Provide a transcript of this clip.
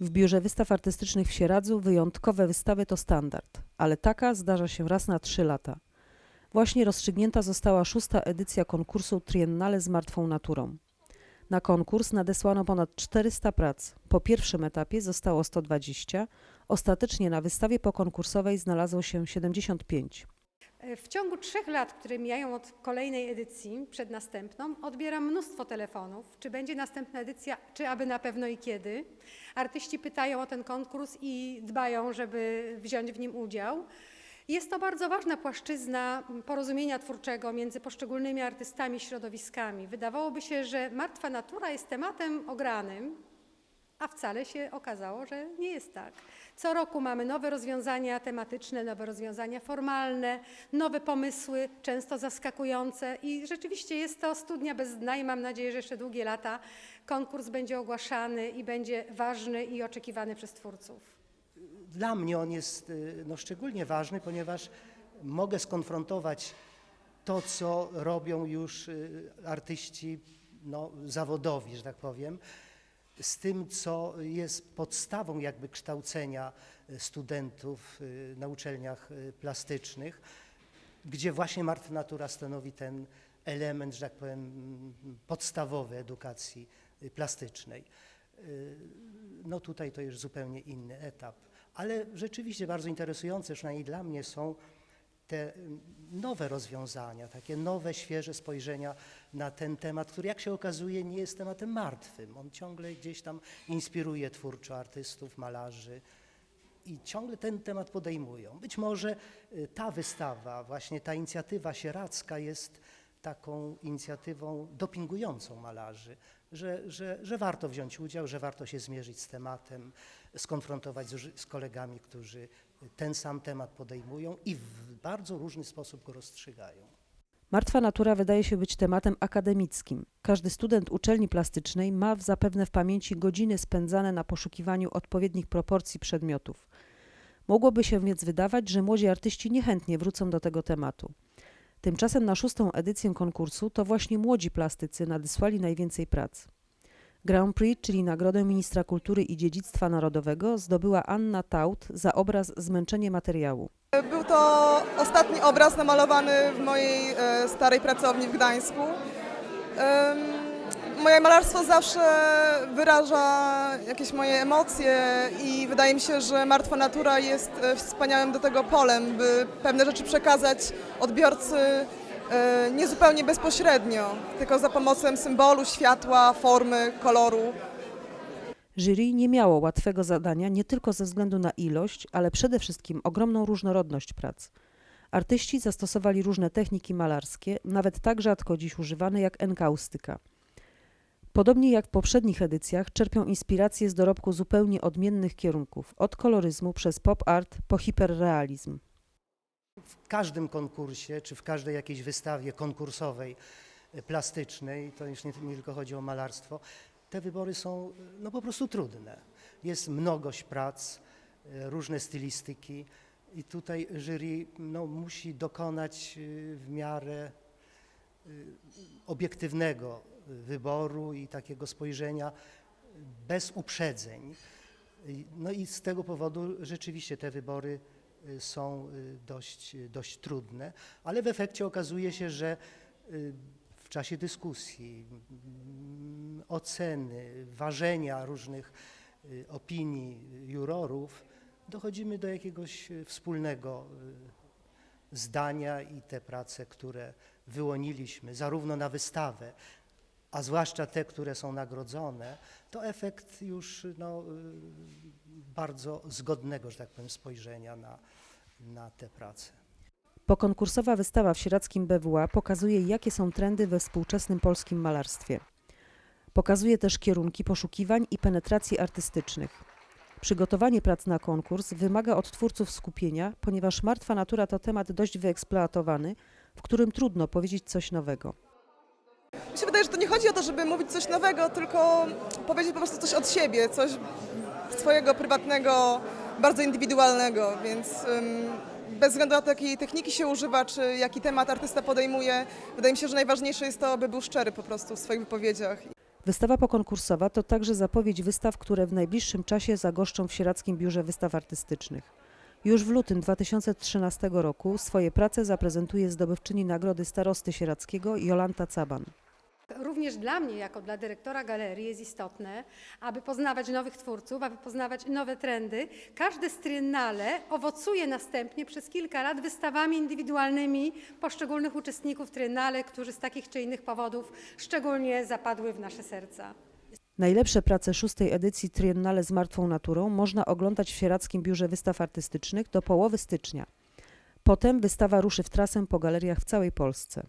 W Biurze Wystaw Artystycznych w Sieradzu wyjątkowe wystawy to standard, ale taka zdarza się raz na trzy lata. Właśnie rozstrzygnięta została szósta edycja konkursu Triennale z martwą naturą. Na konkurs nadesłano ponad 400 prac. Po pierwszym etapie zostało 120, ostatecznie na wystawie pokonkursowej znalazło się 75. W ciągu trzech lat, które mijają od kolejnej edycji przed następną, odbieram mnóstwo telefonów, czy będzie następna edycja, czy aby na pewno i kiedy. Artyści pytają o ten konkurs i dbają, żeby wziąć w nim udział. Jest to bardzo ważna płaszczyzna porozumienia twórczego między poszczególnymi artystami środowiskami. Wydawałoby się, że martwa natura jest tematem ogranym, a wcale się okazało, że nie jest tak. Co roku mamy nowe rozwiązania tematyczne, nowe rozwiązania formalne, nowe pomysły, często zaskakujące i rzeczywiście jest to studnia bez dna i mam nadzieję, że jeszcze długie lata konkurs będzie ogłaszany i będzie ważny i oczekiwany przez twórców. Dla mnie on jest y, no, szczególnie ważny, ponieważ mogę skonfrontować to, co robią już y, artyści no, zawodowi, że tak powiem, z tym, co jest podstawą jakby kształcenia y, studentów y, na uczelniach y, plastycznych, gdzie właśnie martwa natura stanowi ten element, że tak powiem, podstawowy edukacji plastycznej. No tutaj to już zupełnie inny etap, ale rzeczywiście bardzo interesujące, przynajmniej dla mnie, są te mm, nowe rozwiązania, takie nowe, świeże spojrzenia na ten temat, który jak się okazuje nie jest tematem martwym. On ciągle gdzieś tam inspiruje twórczo artystów, malarzy i ciągle ten temat podejmują. Być może y, ta wystawa, właśnie ta inicjatywa sieradzka jest taką inicjatywą dopingującą malarzy, że, że, że warto wziąć udział, że warto się zmierzyć z tematem, skonfrontować z, z kolegami, którzy ten sam temat podejmują i w bardzo różny sposób go rozstrzygają. Martwa natura wydaje się być tematem akademickim. Każdy student uczelni plastycznej ma w- zapewne w pamięci godziny spędzane na poszukiwaniu odpowiednich proporcji przedmiotów. Mogłoby się więc wydawać, że młodzi artyści niechętnie wrócą do tego tematu. Tymczasem na szóstą edycję konkursu to właśnie młodzi plastycy nadesłali najwięcej prac. Grand Prix, czyli nagrodę Ministra Kultury i Dziedzictwa Narodowego, zdobyła Anna Taut za obraz Zmęczenie materiału. Był to ostatni obraz namalowany w mojej e, starej pracowni w Gdańsku. Moje malarstwo zawsze wyraża jakieś moje emocje i wydaje mi się, że martwa natura jest e, wspaniałym do tego polem, by pewne rzeczy przekazać odbiorcy nie zupełnie bezpośrednio, tylko za pomocą symbolu, światła, formy, koloru. Jury nie miało łatwego zadania nie tylko ze względu na ilość, ale przede wszystkim ogromną różnorodność prac. Artyści zastosowali różne techniki malarskie, nawet tak rzadko dziś używane jak enkaustyka. Podobnie jak w poprzednich edycjach, czerpią inspiracje z dorobku zupełnie odmiennych kierunków, od koloryzmu przez pop art po hiperrealizm. W każdym konkursie, czy w każdej jakiejś wystawie konkursowej, e, plastycznej, to już nie, nie tylko chodzi o malarstwo, te wybory są e, no, po prostu trudne. Jest mnogość prac, e, różne stylistyki i tutaj jury no, musi dokonać w miarę obiektywnego wyboru i takiego spojrzenia bez uprzedzeń. No i z tego powodu rzeczywiście te wybory są y, dość, y, dość trudne, ale w efekcie okazuje się, że y, w czasie dyskusji, oceny, ważenia różnych opinii jurorów dochodzimy do jakiegoś wspólnego zdania i te prace, które wyłoniliśmy zarówno na wystawę, a zwłaszcza te, które są nagrodzone, to efekt już no, y, bardzo zgodnego, że tak powiem, spojrzenia na, na te prace. Pokonkursowa wystawa w sieradzkim BWA pokazuje, jakie są trendy we współczesnym polskim malarstwie. Pokazuje też kierunki poszukiwań i penetracji artystycznych. Przygotowanie prac na konkurs wymaga od twórców skupienia, ponieważ martwa natura to temat dość wyeksploatowany, w którym trudno powiedzieć coś nowego. Się wydaje, że to nie chodzi o to, żeby mówić coś nowego, tylko powiedzieć po prostu coś od siebie, coś swojego prywatnego, bardzo indywidualnego, więc bez względu na to, jakiej techniki się używa, czy jaki temat artysta podejmuje, wydaje mi się, że najważniejsze jest to, aby był szczery po prostu w swoich wypowiedziach. Wystawa pokonkursowa to także zapowiedź wystaw, które w najbliższym czasie zagoszczą w Sieradzkim Biurze Wystaw Artystycznych. Już w lutym 2013 roku swoje prace zaprezentuje zdobywczyni Nagrody Starosty Sieradzkiego Jolanta Caban. Również dla mnie, jako dla dyrektora galerii, jest istotne, aby poznawać nowych twórców, aby poznawać nowe trendy. Każde z triennale owocuje następnie przez kilka lat wystawami indywidualnymi poszczególnych uczestników triennale, którzy z takich czy innych powodów szczególnie zapadły w nasze serca. Najlepsze prace szóstej edycji Triennale z martwą naturą można oglądać w Sieradzkim Biurze Wystaw Artystycznych do połowy stycznia. Potem wystawa ruszy w trasę po galeriach w całej Polsce.